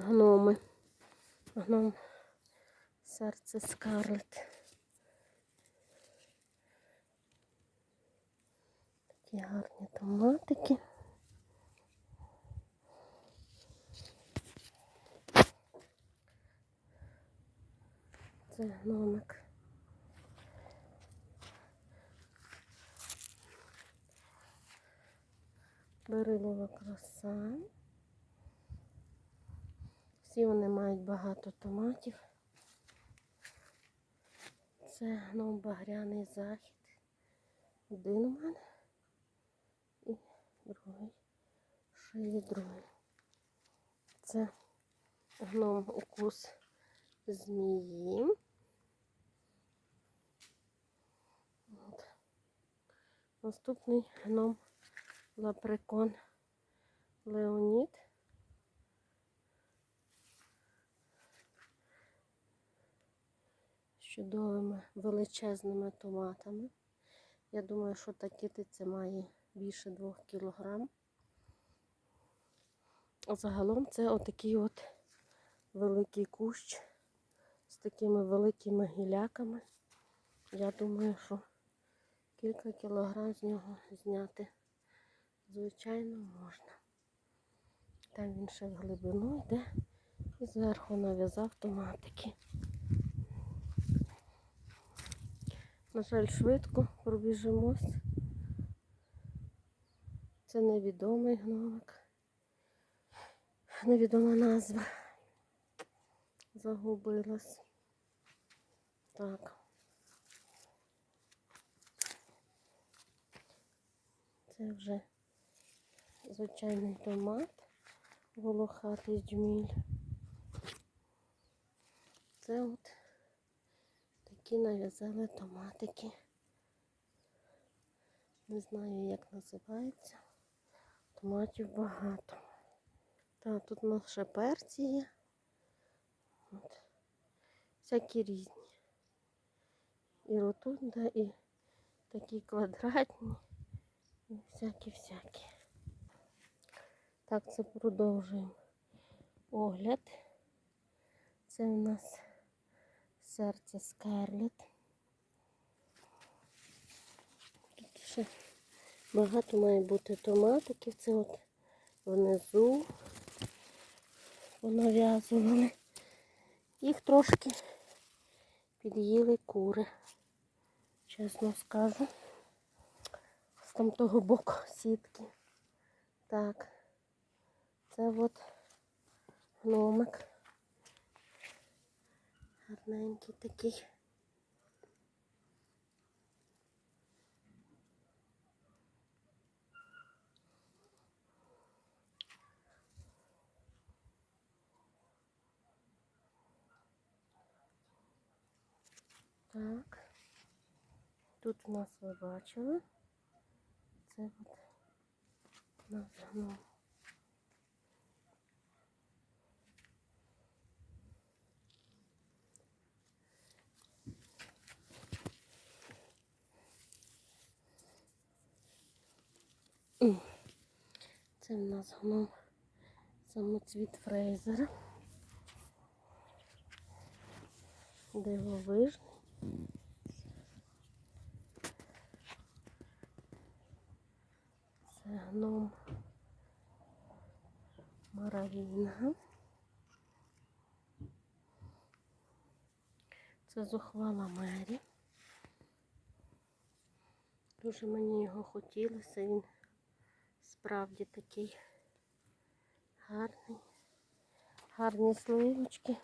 гноми. Гном серце скарлет. Такі гарні томатики. Це гномик. Берилова краса. Всі вони мають багато томатів. Це гном багряний захід. Один у мене і другий. Ще є другий. Це гном укус змії. От. Наступний гном лапрекон Леонід. Чудовими величезними томатами. Я думаю, що такі це має більше 2 кілограм. А загалом це отакий от великий кущ з такими великими гіляками. Я думаю, що кілька кілограм з нього зняти, звичайно, можна. Там він ще в глибину йде і зверху нав'язав томатики. На жаль, швидко пробіжимось. Це невідомий гномик. Невідома назва. Загубилась. Так. Це вже звичайний томат, волохатий джміль. Це от такі нав'язали томатики. Не знаю, як називається. Томатів багато. Так, тут у перці є. От. Всякі різні. І ротунда, і такі квадратні, і всякі-всякі. Так, це продовжуємо огляд. Це у нас серце скарлет. Тут ще багато має бути томатиків. Це от внизу понав'язували. Їх трошки під'їли кури, чесно скажу. З там того боку сітки. Так, це от гномик. Гарненький такий. Так. Тут у нас ви бачили. Це от нас гном. Це в нас гном самоцвіт Фрейзера. Дивовижний. Це гном Маравіна. Це зухвала Мері. Дуже мені його хотілося, справді такий гарний. Гарні сливочки.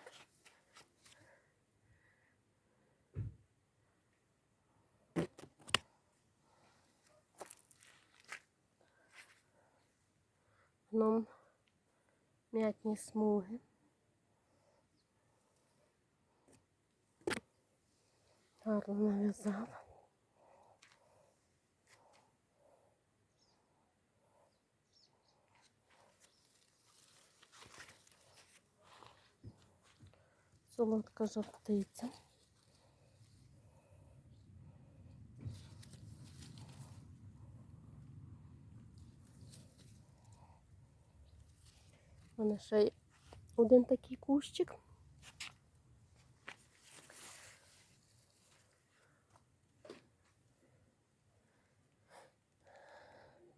Гном м'ятні смуги. Гарно нав'язав. Солодка жовтиця. У мене ще один такий кущик.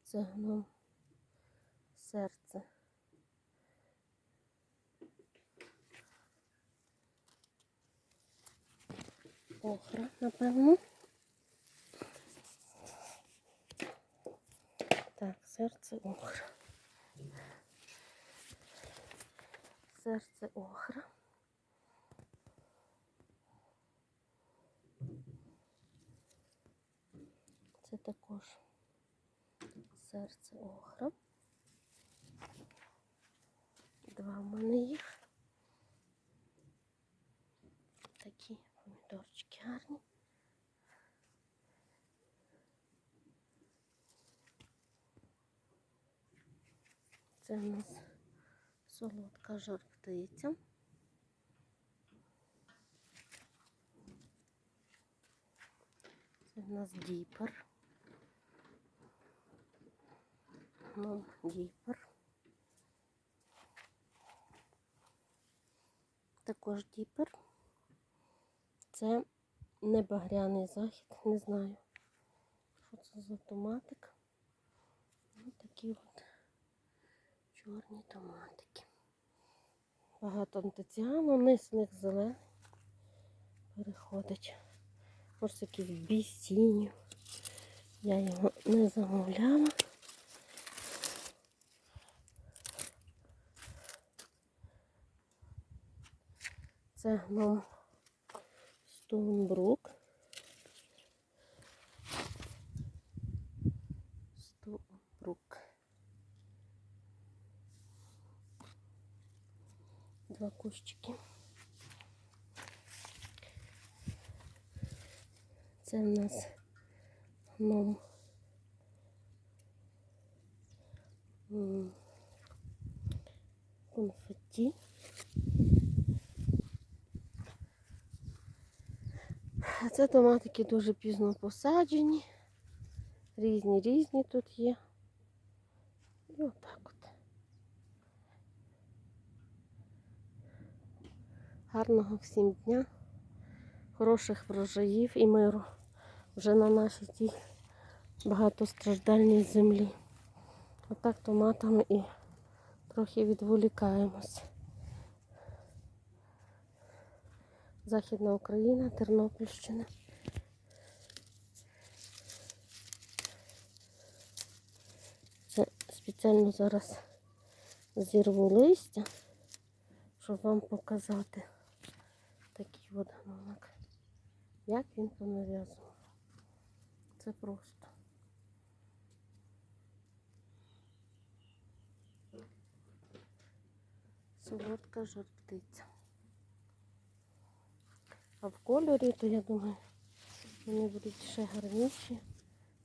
Це гном серце. Охра, напевно. Так, серце охра. Серце охра. Це також серце охра. Два в мене їх. Такі помідорчики гарні. Це у нас солодка жар птиця. Це в нас діпер. Ну, діпер. Також діпер. Це не багряний захід, не знаю, що це за томатик. Ось такі от чорні томатики. Багато антиціану, низ них зелений переходить. Ось такий в бісінню. Я його не замовляла. Це гном Стоунбрук. Стоунбрук. Два кущики. Це в нас гном. м, Конфетті. Це томатики дуже пізно посаджені. Різні різні тут є. І отак от. Гарного всім дня, хороших врожаїв і миру вже на нашій тій багатостраждальній землі. Отак томатами і трохи відволікаємось. Західна Україна, Тернопільщина. Це спеціально зараз зірву листя, щоб вам показати такий от гномик. Як він понав'язував. Це просто. Солодка жар-птиця. А в кольорі, то я думаю, вони будуть ще гарніші,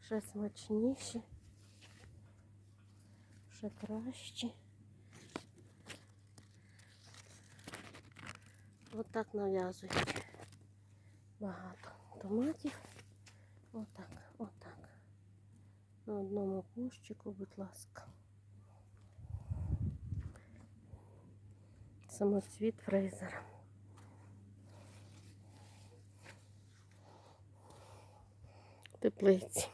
ще смачніші, ще кращі. Отак нав'язують багато томатів. Отак, отак. На одному кущику, будь ласка. Самоцвіт фрейзера. Теплиці.